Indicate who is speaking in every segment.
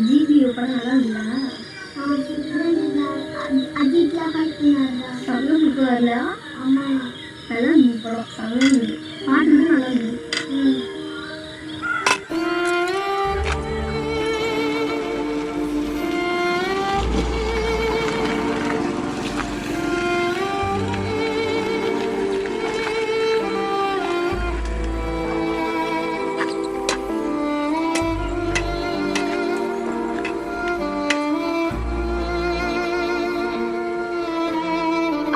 Speaker 1: GB படம் நல்லா இருந்தா
Speaker 2: அஜித்லாம் காட்டினாரா
Speaker 1: சூப்பராக இல்லையா
Speaker 2: ஆமாம்
Speaker 1: நல்லா படம். பாட்டு நல்லா இருந்துச்சு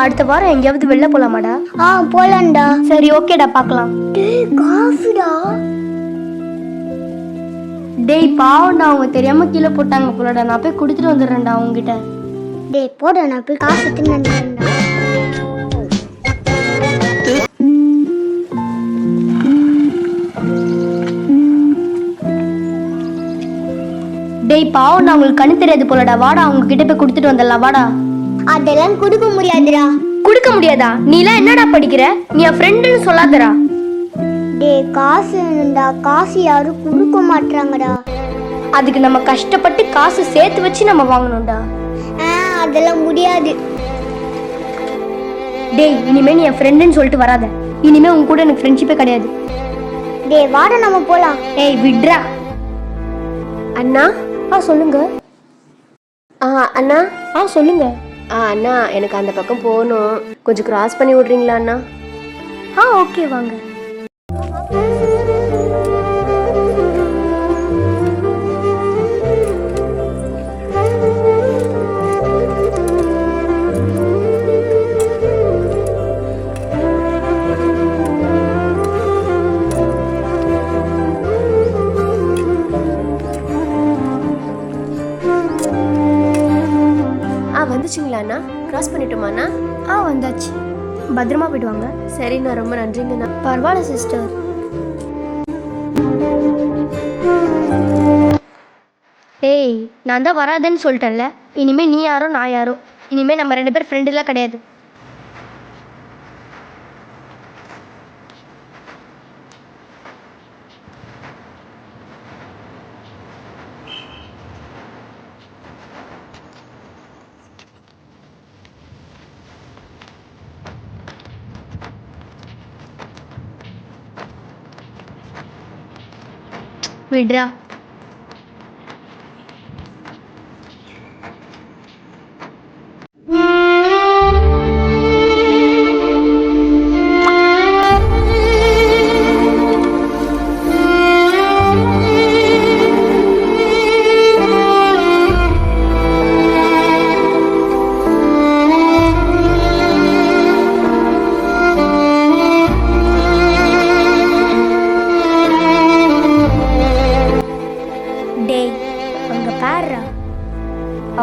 Speaker 3: அடுத்த வாரம் எங்கேயாவது வெளில போலாமாடா?
Speaker 2: ஆ போலாம்டா.
Speaker 3: சரி ஓகேடா பார்க்கலாம்.
Speaker 2: டேய் காஃபிடா?
Speaker 3: டேய் பாவம்டா அவங்க தெரியாம கீழே போட்டாங்க போலடா. நான் போய் கொடுத்துட்டு வந்துடுறேன்டா அவங்ககிட்ட.
Speaker 2: டேய் போடா நான் போய் காசு வந்துடுறேன்டா
Speaker 3: டேய் பாவம்டா அவங்களுக்கு கண்ணு தெரியாது போலடா. வாடா அவங்க கிட்ட போய் கொடுத்துட்டு வந்துடலாம். வாடா.
Speaker 2: அதெல்லாம் கொடுக்க முடியாதுடா.
Speaker 3: கொடுக்க முடியாதா? நீலாம் என்னடா படிக்கிற? நீ என் ஃப்ரெண்டுன்னு சொல்லாதடா.
Speaker 2: டேய் காசு வேணும்டா காசு யாரும் கொடுக்க மாட்றாங்கடா.
Speaker 3: அதுக்கு நம்ம கஷ்டப்பட்டு காசு சேர்த்து வச்சு நம்ம வாங்கணும்டா.
Speaker 2: ஆ அதெல்லாம் முடியாது.
Speaker 3: டேய் இனிமே நீ என் ஃப்ரெண்டுன்னு சொல்லிட்டு வராத. இனிமே உன் கூட எனக்கு ஃப்ரெண்ட்ஷிப்பே கிடையாது.
Speaker 2: டேய் வாடா நம்ம போலாம்.
Speaker 3: ஏய் விட்ரா
Speaker 4: அண்ணா
Speaker 3: ஆ சொல்லுங்க.
Speaker 4: ஆ அண்ணா.
Speaker 3: ஆ சொல்லுங்க.
Speaker 4: ஆ அண்ணா எனக்கு அந்த பக்கம் போகணும். கொஞ்சம் கிராஸ் பண்ணி விட்றீங்களா அண்ணா?
Speaker 3: ஆ ஓகே வாங்க.
Speaker 4: ஆ வந்துச்சுங்களா அண்ணா? கிராஸ் பண்ணிட்டோமா அண்ணா?
Speaker 3: ஆ வந்தாச்சு. பத்திரமா போயிட்டு வாங்க
Speaker 4: சரிண்ணா ரொம்ப நன்றிங்கண்ணா
Speaker 3: பரவாயில்ல சிஸ்டர் ஏய் நான் தான் வராதுன்னு சொல்லிட்டேன்ல. இனிமே நீ யாரோ நான் யாரோ. இனிமே நம்ம ரெண்டு பேர் ஃப்ரெண்டுலாம் கிடையாது. விட்ரா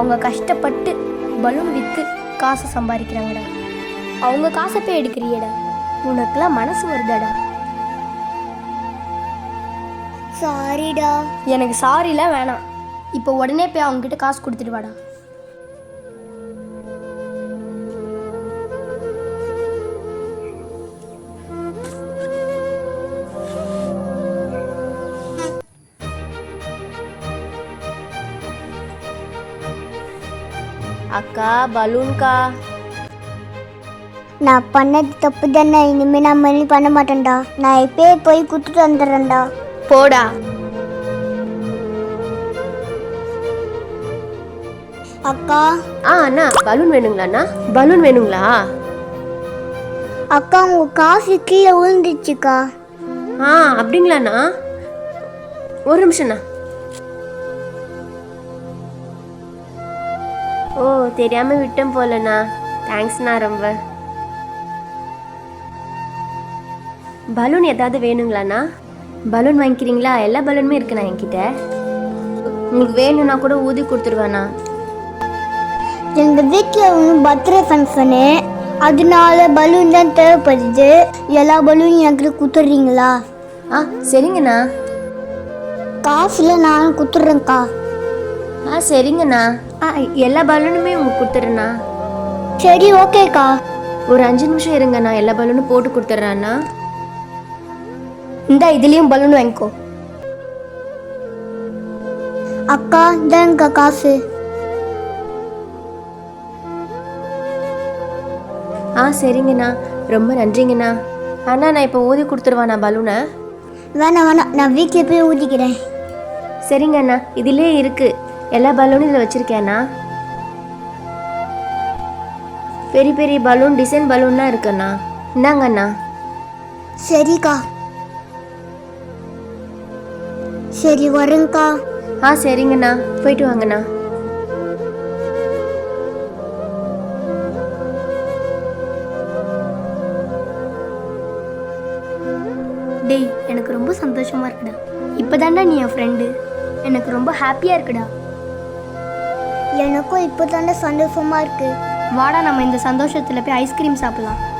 Speaker 3: அவங்க கஷ்டப்பட்டு பலூன் விற்று காசு சம்பாதிக்கிறாங்கடா. அவங்க காசை போய் எடுக்கிறியேடா. உனக்குலாம் மனசு வருதாடா.
Speaker 2: சாரிடா
Speaker 3: எனக்கு சாரிலாம் வேணாம். இப்போ உடனே போய் அவங்க கிட்ட காசு கொடுத்துட்டு வாடா.
Speaker 4: அக்கா பலூன்க்கா
Speaker 2: நான் பண்ணது தப்பு தானே இனிமே நான் மணி பண்ண மாட்டேன்டா. நான் இப்பயே போய் குத்துட்டு வந்துடுறேன்டா.
Speaker 3: போடா.
Speaker 2: அக்கா.
Speaker 4: ஆ அண்ணா பலூன் வேணுங்களா அண்ணா? பலூன் வேணுங்களா?
Speaker 2: அக்கா உங்க காசு கீழே விழுந்துச்சுக்கா
Speaker 4: ஆ அப்படிங்களாண்ணா ஒரு நிமிஷம்ண்ணா ஓ தெரியாம விட்டேன் போலண்ணா. தேங்க்ஸ்ண்ணா ரொம்ப. பலூன் ஏதாவது வேணுங்களாண்ணா? பலூன் வாங்கிக்கிறீங்களா? எல்லா பலூனுமே இருக்குண்ணா என்கிட்ட. உங்களுக்கு வேணும்னா கூட ஊதி கொடுத்துருவேண்ணா.
Speaker 2: எங்க வீட்ல ஒன்று பர்த்டே ஃபங்க்ஷனு அதனால பலூன் தான் தேவைப்படுது. எல்லா பலூன் எனக்கு குத்துடுறீங்களா
Speaker 4: ஆ சரிங்கண்ணா.
Speaker 2: காசுல நான் குத்துடுறேன்க்கா
Speaker 4: ஆ சரிங்கண்ணா. ஆ எல்லா பலூனுமே உங்களுக்கு கொடுத்துட்றேண்ணா.
Speaker 2: சரி ஓகேக்கா.
Speaker 4: ஒரு அஞ்சு நிமிஷம் இருங்கண்ணா எல்லா பலூனும் போட்டு கொடுத்துட்றேண்ணா
Speaker 3: இந்த இதுலேயும் பலூன் வாங்கிக்கோ.
Speaker 2: அக்கா இந்தாங்க காசு.
Speaker 4: ஆ சரிங்கண்ணா. ரொம்ப நன்றிங்கண்ணா. அண்ணா நான் இப்போ ஊதி கொடுத்துருவாண்ணா பலூனை.
Speaker 2: வேணாம் வேணாம். நான் வீட்டில் போய் ஊதிக்கிறேன்.
Speaker 4: சரிங்க அண்ணா இதிலே இருக்கு. எல்லா பலூனும் இதில் வச்சிருக்கேண்ணா பெரிய பெரிய பலூன் டிசைன் பலூன்லாம் இருக்குண்ணா. இந்தாங்க அண்ணா
Speaker 2: சரிக்கா. சரி வரேங்க்கா
Speaker 4: ஆ சரிங்கண்ணா. போயிட்டு வாங்கண்ணா.
Speaker 3: டேய் எனக்கு ரொம்ப சந்தோஷமா இருக்குடா. இப்போதான்டா நீ என் ஃப்ரெண்டு எனக்கு ரொம்ப ஹாப்பியாக இருக்குடா.
Speaker 2: எனக்கும் இப்போ தானே சந்தோஷமா இருக்கு.
Speaker 3: வாடா நம்ம இந்த சந்தோஷத்தில் போய் ஐஸ்கிரீம் சாப்பிடலாம்.